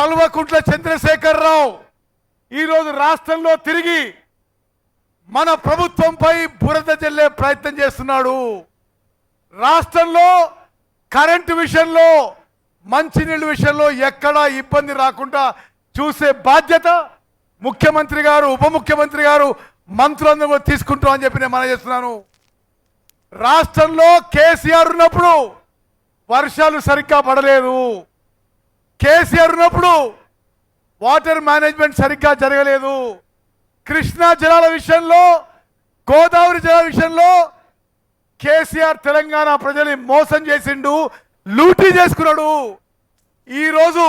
కల్వకుంట్ల చంద్రశేఖరరావు ఈరోజు రాష్ట్రంలో తిరిగి మన ప్రభుత్వంపై బురద జల్లే ప్రయత్నం చేస్తున్నాడు. రాష్ట్రంలో కరెంటు విషయంలో మంచినీళ్ళ విషయంలో ఎక్కడా ఇబ్బంది రాకుండా చూసే బాధ్యత ముఖ్యమంత్రి గారు ఉప ముఖ్యమంత్రి గారు మంత్రులందరూ తీసుకుంటాం అని చెప్పి నేను మనం చేస్తున్నాను. రాష్ట్రంలో కేసీఆర్ ఉన్నప్పుడు వర్షాలు సరిగ్గా పడలేదు. కేసీఆర్ ఉన్నప్పుడు వాటర్ మేనేజ్మెంట్ సరిగ్గా జరగలేదు. కృష్ణా జలాల విషయంలో గోదావరి జలాల విషయంలో కేసీఆర్ తెలంగాణ ప్రజల్ని మోసం చేసిండు లూటీ చేసుకున్నాడు. ఈరోజు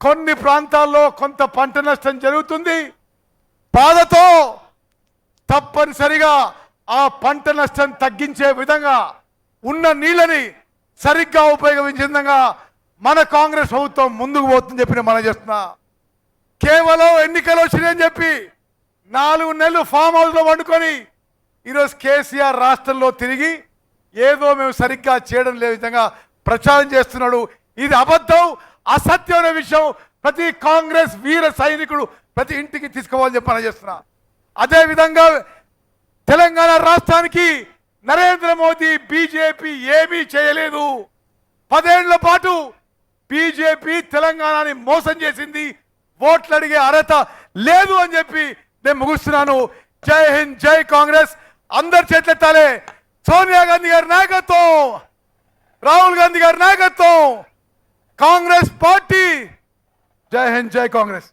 కొన్ని ప్రాంతాల్లో కొంత పంట నష్టం జరుగుతుంది. బాధతో తప్పనిసరిగా ఆ పంట నష్టం తగ్గించే విధంగా ఉన్న నీళ్ళని సరిగ్గా ఉపయోగించే విధంగా మన కాంగ్రెస్ ప్రభుత్వం ముందుకు పోతుందని చెప్పి నేను మనం చేస్తున్నా. కేవలం ఎన్నికలు వచ్చినాయని చెప్పి నాలుగు నెలలు ఫామ్ హౌస్లో వండుకొని ఈరోజు కేసీఆర్ రాష్ట్రంలో తిరిగి ఏదో మేము సరిగ్గా చేయడం లేని విధంగా ప్రచారం చేస్తున్నాడు. ఇది అబద్ధం అసత్యమైన విషయం ప్రతి కాంగ్రెస్ వీర సైనికుడు ప్రతి ఇంటికి తీసుకోవాలని చెప్పి పనిచేస్తున్నా అదే విధంగా తెలంగాణ రాష్ట్రానికి నరేంద్ర మోదీ బీజేపీ ఏమీ చేయలేదు. పదే మోసం చేసింది. ఓట్లు అడిగే అర్హత లేదు అని చెప్పి నేను ముగుస్తున్నాను. జై హింద్ జై కాంగ్రెస్. అందరి చేతులెత్తాలే. సోనియా గాంధీ గారి నాయకత్వం. రాహుల్ గాంధీ గారి నాయకత్వం. కాంగ్రెస్ పార్టీ. జై హింద్ జై కాంగ్రెస్.